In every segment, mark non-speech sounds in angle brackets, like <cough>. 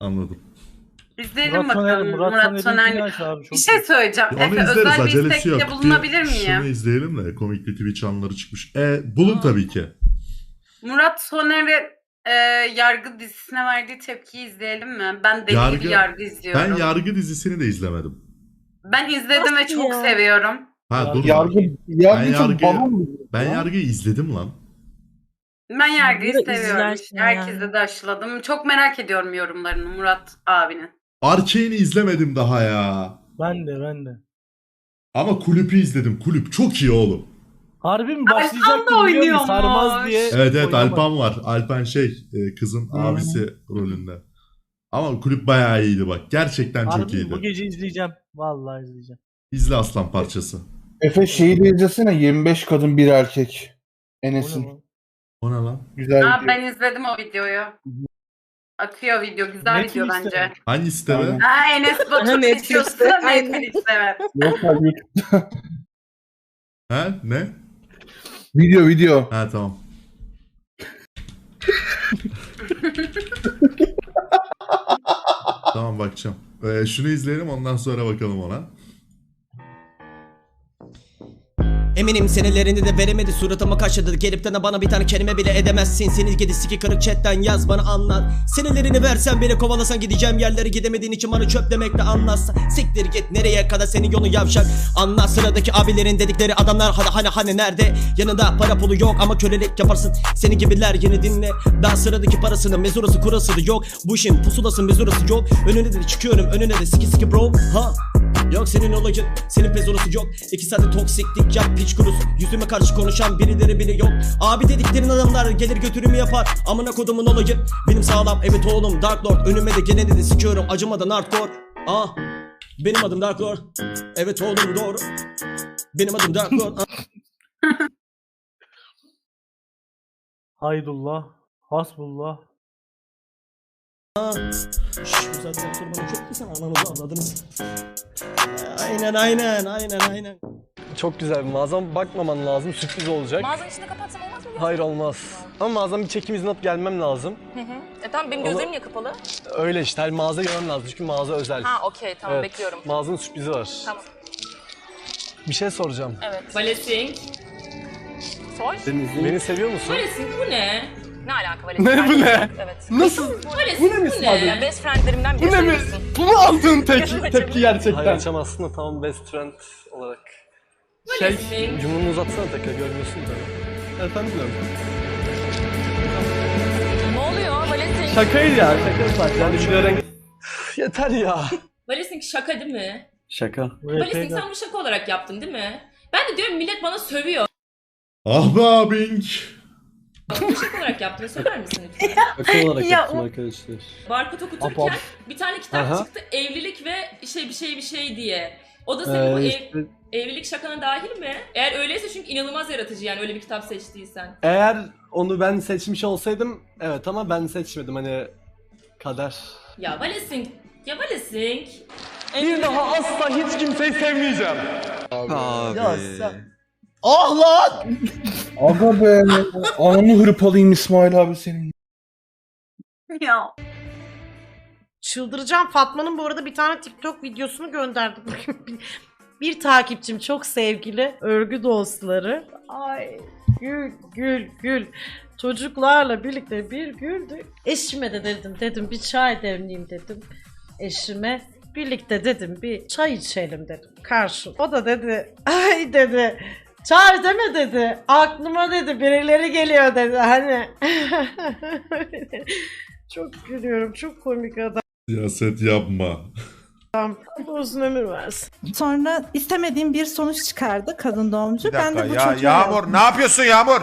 Anladım. İzleyelim Murat Soner, bakalım Murat, Murat Soner'inkini Soner. abi. Çok Bir şey söyleyeceğim. Onu Efe izleriz özel bir acelesi yok. istekte bulunabilir Bir miyim? Şunu izleyelim de komik bir Twitch anları çıkmış. E, bulun tabii ki. Murat Soner'e e, yargı dizisine verdiği tepkiyi izleyelim mi? Ben deli Yargı- gibi yargı izliyorum. Ben Ben, Yargı dizisini de izlemedim. izledim ve çok ya? seviyorum. Ha Yargı- dur. Yargı, Ben yargı çok balon mu? Ben Yargı'yı izledim lan. Ben yargıyı Yargıyı da seviyorum. izlersin. Herkese yani. de aşıladım. Çok merak ediyorum yorumlarını Murat abinin. Arkane'i izlemedim daha ya. Ben de ben de. Ama kulüpü izledim. Kulüp çok iyi oğlum. Harbi mi Alpan da biliyor musun? oynuyormuş. Sarmaz diye. Evet evet oynamadım. Alpan var. Alpan şey e, kızın Hmm. abisi rolünde. Ama kulüp bayağı iyiydi bak. Gerçekten çok Harbi mi? bu iyiydi. gece izleyeceğim. Vallahi izleyeceğim. İzle aslan parçası. Efe şeyi de izlesene 25 kadın bir erkek. Ne Enes'in. lan? O ne lan? Güzel Aa, bir ben izledim o videoyu. Akıyor video. Güzel Netflix'te video bence. mi? Hangi sitede? Aynen. Ha Enes Batur Netflix'te, seçiyorsun. aynen. Netflix'te evet. Yok abi, YouTube. Ha ne? Video video. Ha tamam. <laughs> tamam bakacağım. Ee, şunu izleyelim ondan sonra bakalım ona. Eminim senelerinde de veremedi suratıma kaşıdı Gelip de bana bir tane kelime bile edemezsin. Seni gidi siki kırık chatten yaz bana anlat. Senelerini versen beni kovalasan gideceğim yerlere. Gidemediğin için bana çöp demekle anlatsa. Siktir git nereye kadar senin yolun yavşak? Anla sıradaki abilerin dedikleri adamlar Hani hani hani nerede? Yanında para pulu yok Ama kölelik yaparsın. Seni gibiler yeni dinle. Daha sıradaki parasını mezurası kurası da yok. Bu işin pusulası mezurası yok. Önüne de çıkıyorum önüne de siki siki bro ha Yok senin olayın, senin pezorosu yok. İki saatte toksiklik yap piç kurusu. Yüzüme karşı konuşan birileri bile yok. Abi dediklerin adamlar gelir götürümü yapar. Amına kodumun olayı Benim sağlam evet oğlum Dark Lord. Önüme de gene de sikiyorum acımadan hardcore. Ah benim adım Dark Lord. Evet oğlum doğru. Benim adım Dark Lord. Ah. <laughs> Haydullah. Hasbullah. Şşş saatten sonra bana çok güzel ananızı avladınız Aynen aynen aynen aynen Çok güzel bir mağazam. Bakmaman lazım. Sürpriz olacak. Mağazanın içinde kapatsam olmaz mı? Hayır olmaz. Ama mağazam bir çekim izni alıp gelmem lazım. Hı hı. E tamam benim Onu- gözlerim niye kapalı? Öyle işte. Her mağaza görmem lazım. Çünkü mağaza özel. Ha okey tamam Evet, bekliyorum. Mağazanın sürprizi var. Tamam. Bir şey soracağım. Evet. Valesing. Sor. Beni seviyor musun? Valesing bu ne? Ne alaka Valesing? Ne bu ne? Evet. Nasıl? Valesing bu ne? Ya best friendlerimden biri sayılırsın. Bu mu aldığın tepki, <laughs> tepki gerçekten? Hayır açamazsın da tamam best friend olarak. Valesing. Cumhurunu uzatsana tekrar görmüyorsun da. Efendim Ne oluyor Valesing? Şakaydı ya. Şaka sadece. Yani öğren... Yeter ya. Valesing şaka değil mi? Şaka. VP'den. sen bu şaka olarak yaptın değil mi? Ben de diyorum millet bana sövüyor. Ah be abink. Şaka olarak yaptığını söyler misin lütfen? <laughs> Şaka olarak Ya yaptım o- arkadaşlar. Barkod okuturken Apap. bir tane kitap Aha. çıktı evlilik ve şey bir şey bir şey diye. O da senin bu Ee, ev- işte, evlilik şakana dahil mi? Eğer öyleyse çünkü inanılmaz yaratıcı yani öyle bir kitap seçtiysen. eğer onu ben seçmiş olsaydım evet ama ben seçmedim hani kader. Ya Valesing, ya Valesing. Bir daha asla hiç kimseyi sevmeyeceğim. Ya sen- Ah lan! Aga be. Ananı hırpalayayım İsmail abi senin. Ya. Çıldıracağım. Fatma'nın bu arada bir tane TikTok videosunu gönderdi. <laughs> bir, bir takipçim çok sevgili örgü dostları. Ay gül gül gül. Çocuklarla birlikte bir güldü. Eşime de dedim dedim bir çay demleyeyim dedim. Eşime birlikte dedim bir çay içelim dedim karşı. O da dedi <laughs> ay dedi çay deme dedi. Aklıma dedi birileri geliyor dedi hani. <laughs> çok gülüyorum çok komik adam. Siyaset yapma. Allah uzun ömür versin. Sonra istemediğim bir sonuç çıkardı kadın doğumcu. Bir ben de bu ya çocuğu Yağmur ne yapıyorsun Yağmur?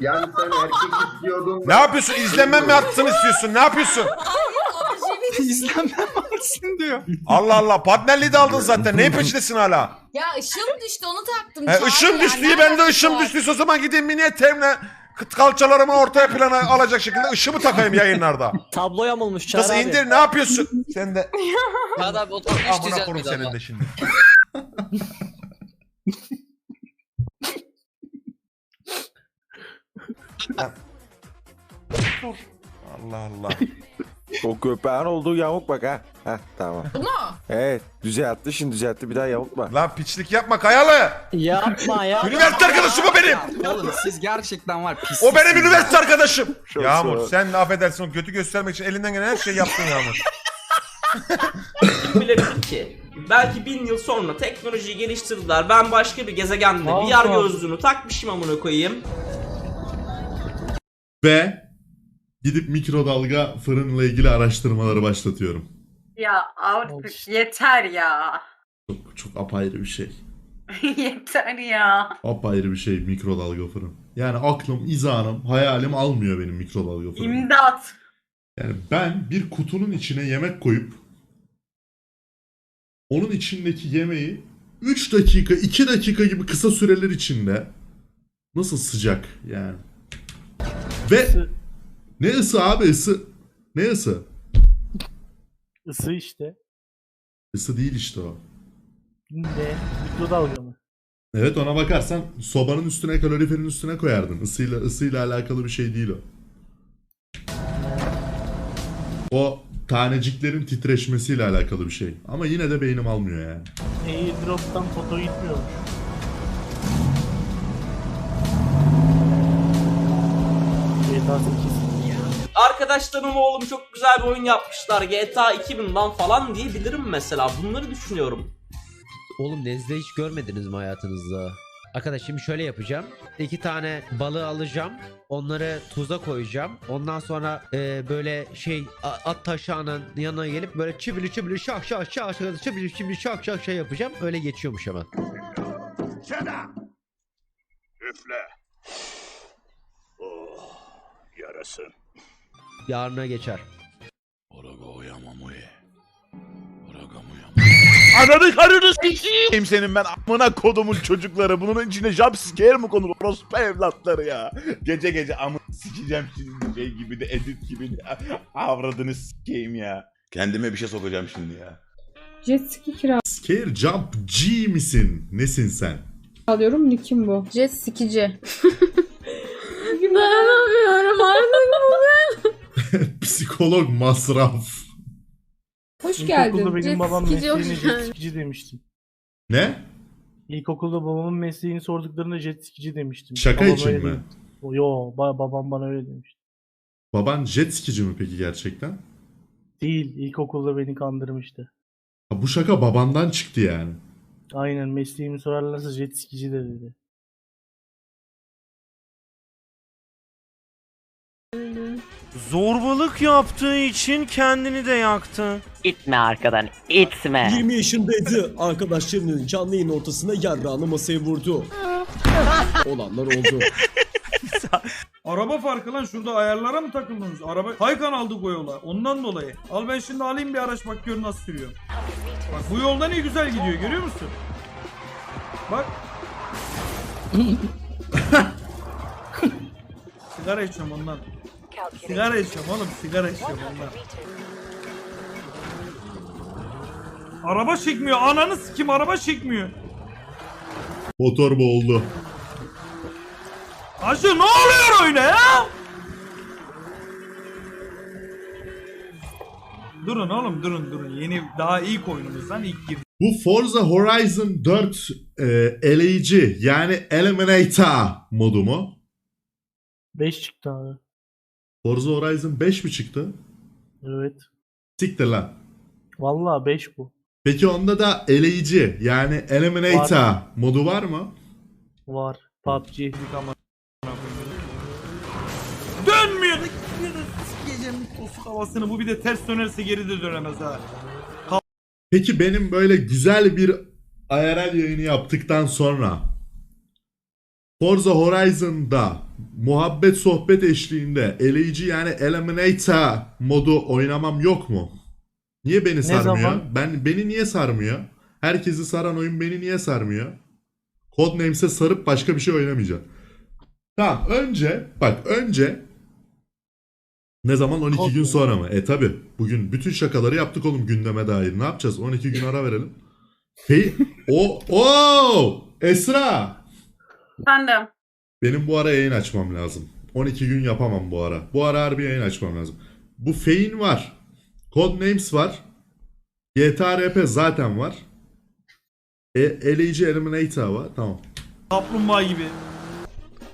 Yani sen erkek istiyordun. Ne yapıyorsun? İzlenmem mi artsın istiyorsun? Ne yapıyorsun? <laughs> İzlenmem alsın diyor Allah Allah partnerliği de aldın zaten. Neyin peşindesin hala? Ya ışığım düştü onu taktım. He, ışım düştü. Ben de ışım düştüyse o zaman gideyim mini eteğimle kıt kalçalarımı ortaya plana alacak şekilde ışımı takayım yayınlarda. <laughs> Tablo yamulmuş Kız indir ne yapıyorsun? Sen de <laughs> Çağrı abi otur amına korum senin de şimdi. Dur. Allah Allah. O köpeğin olduğu yamuk bak ha. Heh tamam. Bu mu? Evet düzeltti şimdi düzeltti bir daha yamuk bak. Lan piçlik yapma Kayalı. Yapma ya. <laughs> Üniversite arkadaşım o benim. Oğlum siz gerçekten var pis. O benim üniversite arkadaşım. <laughs> Çok Yağmur sen affedersin o kötü göstermek için elinden gelen her şeyi yaptın Yağmur. <laughs> Kim bilebilir ki? Belki bin yıl sonra teknolojiyi geliştirdiler. Ben başka bir gezegende Vallahi. VR gözlüğünü takmışım amına koyayım. Ve gidip mikrodalga fırınla ilgili araştırmaları başlatıyorum. Ya artık yeter ya. Çok çok apayrı bir şey. <laughs> yeter ya. Apayrı bir şey mikrodalga fırın. Yani aklım, izanım, hayalim almıyor benim mikrodalga fırın. İmdat. Yani ben bir kutunun içine yemek koyup onun içindeki yemeği 3 dakika, 2 dakika gibi kısa süreler içinde nasıl sıcak yani. Ve ne ısı abi ısı? Ne ısı? ısı işte. Isı değil işte o. Ne? Mikrodalga mı? Evet ona bakarsan sobanın üstüne kaloriferin üstüne koyardın. Isıyla ısıyla alakalı bir şey değil o. O taneciklerin titreşmesiyle alakalı bir şey. Ama yine de beynim almıyor yani. Airdrop'tan foto gitmiyormuş. GTA 8. Arkadaşlarım oğlum çok güzel bir oyun yapmışlar. GTA 2000'dan falan diyebilirim mesela. Bunları düşünüyorum. Oğlum nezle hiç görmediniz mi hayatınızda? Arkadaş şimdi şöyle yapacağım. İki tane balığı alacağım. Onları tuza koyacağım. Ondan sonra e, böyle şey at taşağının yanına gelip böyle çibili çibili şak şak şak şak çibili çibili şak şak şey yapacağım. Öyle geçiyormuş hemen. Üfle. Oh, yarasın. Yarına geçer. Ananı karını s**eyim senin ben amına kodumun çocukları. Bunun içine jump scare mi konur? Orospu evlatları ya. Gece gece amına sikeceğim şimdi şey gibi de edit gibi de. Avradını sikeyim ya. Kendime bir şey sokacağım şimdi ya. Jet ski Scare Jump G misin? Nesin sen? kiralıyorum. Nick'im bu. Jet skici. <laughs> <laughs> Psikolog masraf. Hoş İlkokulda benim Jet babam hoş mesleğine jet geldin. skici demiştim. Ne? İlkokulda babamın mesleğini sorduklarında jet skici demiştim. Şaka Babam için öyle mi? O, yo ba- babam bana öyle demişti. Baban jet skici mi peki gerçekten? Değil ilkokulda beni kandırmıştı. Ha, bu şaka babandan çıktı yani. Aynen mesleğimi sorarlarsa jet skici de dedi. Zorbalık yaptığı için kendini de yaktı. İtme arkadan itme. 20 yaşındaydı. Arkadaşlarının canlı yayın ortasında yarrağını masaya vurdu. <laughs> Olanlar oldu. <laughs> Araba farkı lan şurada ayarlara mı takıldınız? Araba Taycan aldık o yola. Ondan dolayı. Al ben şimdi alayım bir araç bak gör nasıl sürüyor. Bak bu yolda ne güzel gidiyor görüyor musun? Bak. <laughs> sigara içiyorum ondan. Sigara içiyorum oğlum sigara içiyorum ondan. Araba çekmiyor ananı sikim araba çekmiyor. Motor boğuldu. Hacı ne oluyor öyle ya? Durun oğlum durun durun. Yeni daha ilk oyunumuzdan ilk girdik. Bu Forza Horizon 4 e, eleyici yani Eliminator modu mu? 5 çıktı abi. Forza Horizon 5 mi çıktı? Evet. Siktir lan. Vallahi 5 bu. Peki onda da eleyici yani Eliminator modu var mı? Var. PUBG. Dönmüyor sikeceğim tosuk havasını. Bu bir de ters dönerse geri de dönemez ha. Peki benim böyle güzel bir IRL yayını yaptıktan sonra Forza Horizon'da muhabbet sohbet eşliğinde eleyici yani Eliminator modu oynamam yok mu? Niye beni sarmıyor? zaman? Ben beni niye sarmıyor? Herkesi saran oyun beni niye sarmıyor? Codenames'e sarıp başka bir şey oynamayacağım. Tamam önce bak önce ne zaman 12 gün Codename. sonra mı? E tabi bugün bütün şakaları yaptık oğlum gündeme dair. Ne yapacağız? 12 gün ara verelim. Hey, <laughs> o o Esra Ben de. benim bu ara yayın açmam lazım. 12 gün yapamam bu ara. Bu ara harbi yayın açmam lazım. Bu Fein var. Codenames var. GTA RP zaten var. E, Eleyici Eliminator var. Tamam. Kaplumbağa gibi.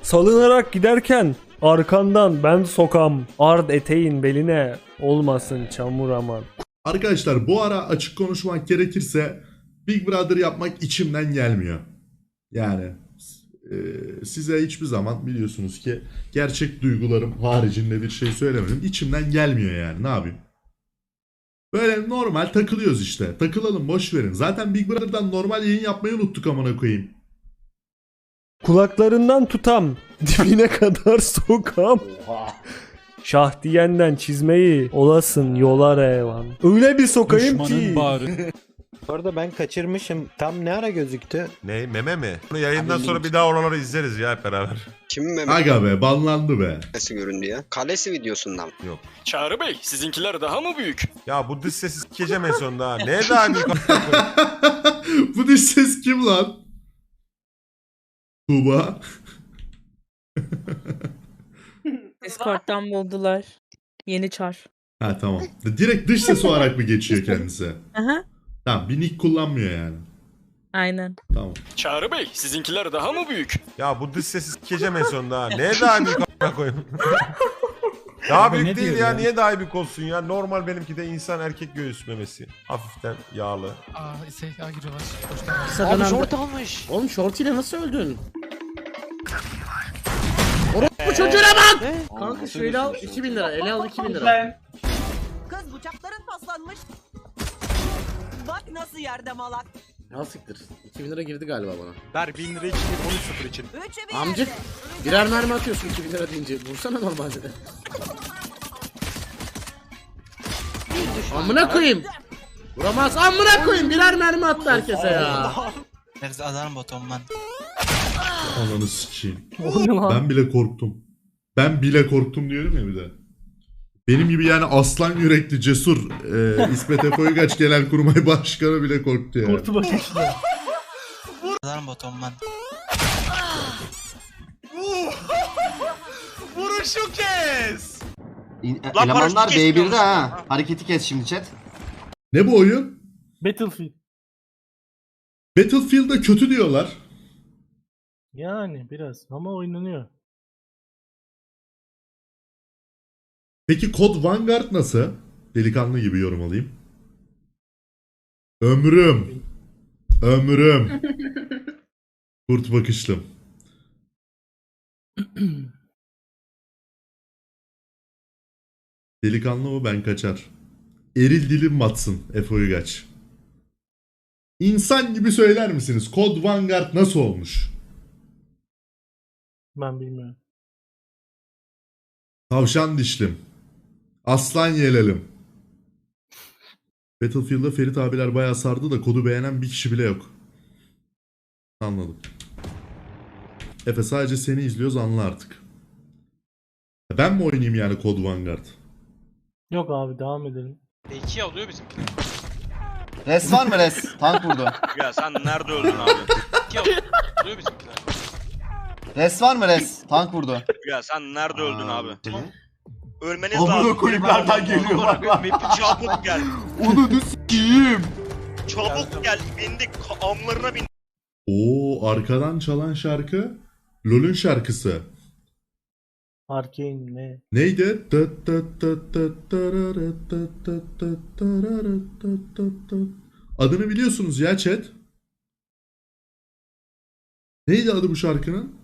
Salınarak giderken arkandan ben sokam ard eteğin beline olmasın çamur aman. Arkadaşlar bu ara açık konuşmak gerekirse Big Brother yapmak içimden gelmiyor. Yani size hiçbir zaman biliyorsunuz ki gerçek duygularım haricinde bir şey söylemedim. İçimden gelmiyor yani ne yapayım. Böyle normal takılıyoruz işte. Takılalım boş verin. Zaten Big Brother'dan normal yayın yapmayı unuttuk amına koyayım. Kulaklarından tutam <laughs> dibine kadar sokam. Şah diyenden çizmeyi olasın yolar evan. Öyle bir sokayım ki. <laughs> Bu arada ben kaçırmışım. Tam ne ara gözüktü? Ne meme mi? Bunu yayından sonra bir daha oraları izleriz ya hep beraber. Kim Aga be banlandı be. memesi göründü ya? Kalesi videosundan. Yok. Çağrı Bey sizinkiler daha mı büyük? Ya bu dış sesi sikeceğim en sonunda ha. Ne daha büyük <laughs> Bu dış ses kim lan? Tuğba. <laughs> Discord'dan buldular. Yeni çar. Ha tamam. Direkt dış ses olarak mı geçiyor kendisi? Aha. Tamam bir nick kullanmıyor yani. Aynen. Tamam. Çağrı Bey sizinkiler daha mı büyük? Ya bu dış sesi sikeceğim en sonunda ha. Ne daha büyük a**ına koyayım. <laughs> daha büyük değil ya. Niye daha büyük olsun ya? Normal benimki de insan erkek göğüs memesi. Hafiften yağlı. Aa, şey, aa giriyorlar. Abi şort almış. Oğlum şort ile nasıl öldün? Bu çocuğuna bak! Kanka şöyle al 2000 lira. Ele al 2000 lira. Kız bıçakların paslanmış. Bak nasıl yerde malak. Ya siktir. 2000 lira girdi galiba bana. Ver 1000 lira için 13 0 için. Üçü Amcık birer mermi atıyorsun 2000 lira deyince. Vursana normalde de. Amına koyayım. Vuramaz. Amına koyayım. Birer mermi attı herkese ya. There's alarm bottom man. Ananı sikeyim. Ben bile korktum. Ben bile korktum diyorum ya bir de. Benim gibi yani aslan yürekli cesur e, İsmet Efe Uygaç Genelkurmay <laughs> Başkanı bile korktu ya. Kurtu bakışla. Alarm bottom man. <laughs> Vuruşu kes. Elemanlar B1'de ha. Hareketi kes şimdi chat. Ne bu oyun? Battlefield. Battlefield'a kötü diyorlar. Yani biraz ama oynanıyor. Peki Code Vanguard nasıl? Delikanlı gibi yorum alayım. Ömrüm. Ömrüm. <laughs> Kurt bakışlım. Delikanlı mı ben kaçar. Eril dilim batsın Efe Uygaç. İnsan gibi söyler misiniz? Code Vanguard nasıl olmuş? Ben bilmiyorum. Tavşan dişlim. Aslan yelelim. Battlefield'da Ferit abiler bayağı sardı da kodu beğenen bir kişi bile yok. Anladım. Efe sadece seni izliyoruz anla artık. Ben mi oynayayım yani Code Vanguard? Yok abi devam edelim. B2 alıyor bizimkiler. Res var mı res? Tank vurdu. Ya sen nerede öldün abi? 2 alıyor bizimkiler. Res var mı res? Tank vurdu. Ya sen nerede öldün abi? Ölmeniz Amına lazım. koyayım, nereden geliyor bak. Mepi çabuk gel. Onu da s**eyim. Çabuk gel. Bindik. Amlarına bindik. Oo arkadan çalan şarkı LoL'ün şarkısı. Arcane ne? Neydi? Tıt tıt tıt tıt tırırıt tıt tıt tıt tırırıt tıt tıt tıt. Adını biliyorsunuz ya chat. Neydi adı bu şarkının?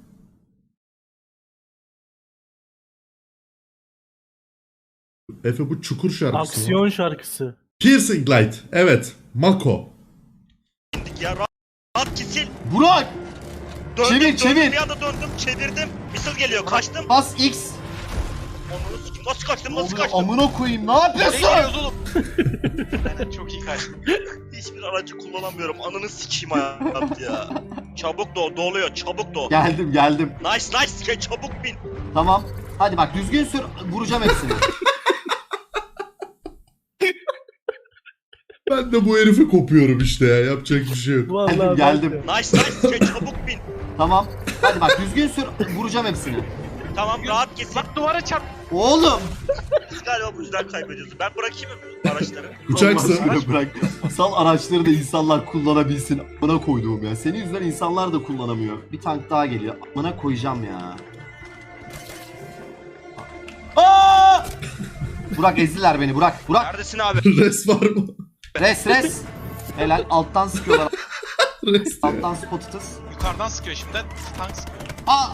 Efe bu çukur şarkısı mı? Aksiyon şarkısı. Piercing Light. Evet. Mako. Ya rahat, gitsin. Burak! Döndüm, Çevir, döndüm, çevir. Bir anda döndüm. Çevirdim. Missile geliyor. Kaçtım. Bas X. Sikim. Nasıl kaçtım? Nasıl Oluyor, kaçtım? amına koyayım. Ne yapıyorsun? gidiyoruz oğlum? Çok iyi kaçtım. Hiçbir aracı kullanamıyorum. Ananı sikeyim hayat ya. Çabuk doğ, doluyor. Çabuk doğ. Geldim geldim. Nice nice. Çabuk bin. Tamam. Hadi bak düzgün sür. Vuracağım hepsini. Ben de bu herife kopuyorum işte ya. Yapacak bir şey yok. Vallahi Geldim, geldim. Nice nice. Ke- Çabuk bin. Tamam. Hadi bak düzgün sür. Vuracağım hepsini. Tamam rahat kesin. Bak duvara çarp. Oğlum. Biz galiba bu yüzden kaybediyoruz. Ben bırakayım mı araçları? Uçaksın. Allah aşkına bırak. Sal araçları da insanlar kullanabilsin. Amına koyduğum ya. Senin yüzünden insanlar da kullanamıyor. Bir tank daha geliyor. Amına koyacağım ya. Aa! Burak ezdiler beni Burak. Burak. Neredesin abi? Res var mı? Res res. <laughs> Helal alttan sıkıyorlar. Alttan spot atız. Yukarıdan sıkıyor şimdi. Tank sıkıyor. Aa!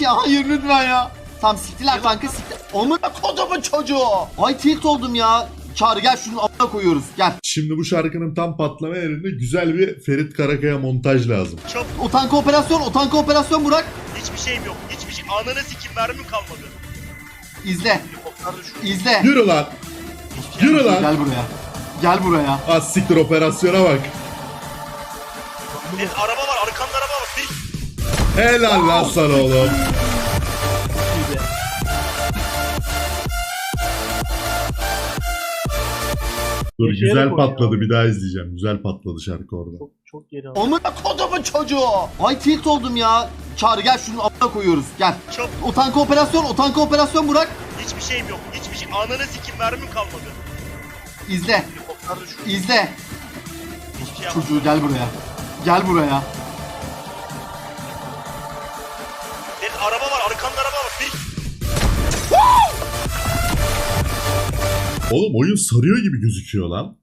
Ya hayır lütfen ya. Tam siktiler tankı sikti. Amına kodumun çocuğu. Ay tilt oldum ya. Çağrı gel şunu amına koyuyoruz. Gel. Şimdi bu şarkının tam patlama yerinde güzel bir Ferit Karakaya montaj lazım. O tanka operasyon, o tanka operasyon Burak. Hiçbir şeyim yok. Hiçbir şey. Ananı sikim mermim kalmadı. İzle. İzle. Yürü lan. Yürü lan. Gel buraya. Gel buraya. Az siktir operasyona bak. Senin araba var. Arkanda araba var. Bir... Helal lan sana oğlum. Dur Yaşayarak güzel oynuyor patladı bir daha izleyeceğim. Güzel patladı şarkı orada. Çok geri aldı. Amına kodumun çocuğu. Ay tilt oldum ya. Çağrı gel şunu amına koyuyoruz. Gel. O tanka operasyon, o tanka operasyon Burak. Hiçbir şeyim yok. Hiçbir şey. Ananı sikim mermim kalmadı. İzle. İzle. Çocuğu gel buraya. Gel buraya. Senin araba var. Arkanda araba var. Bir... Oğlum oyun sarıyor gibi gözüküyor lan.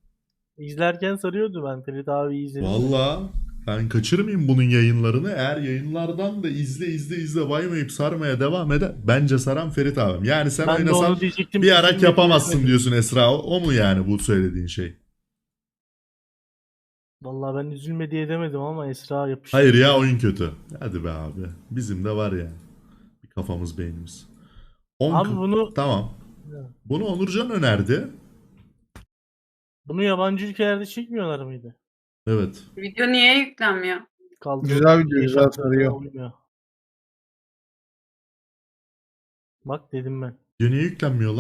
İzlerken sarıyordu ben Ferit abi izledim. Valla ben kaçırmayayım bunun yayınlarını. Eğer yayınlardan da izle izle izle baymayıp sarmaya devam eder. Bence saran Ferit abim. Yani sen Ben de oynasan onu diyecektim. bir Üzülmedi, yapamazsın diyorsun Esra. O, o mu yani bu söylediğin şey? Vallahi ben üzülme diye demedim ama Esra yapıştı. Hayır ya oyun kötü. Hadi be abi. Bizim de var ya. Bir kafamız beynimiz. On Abi kı- bunu Tamam. Bunu Onurcan önerdi. bunu yabancı ülkelerde çekmiyorlar mıydı? Evet. Video niye yüklenmiyor? Kaldı. Güzel video, güzel sarıyor. Olmuyor. Bak dedim ben. Niye yüklenmiyor lan?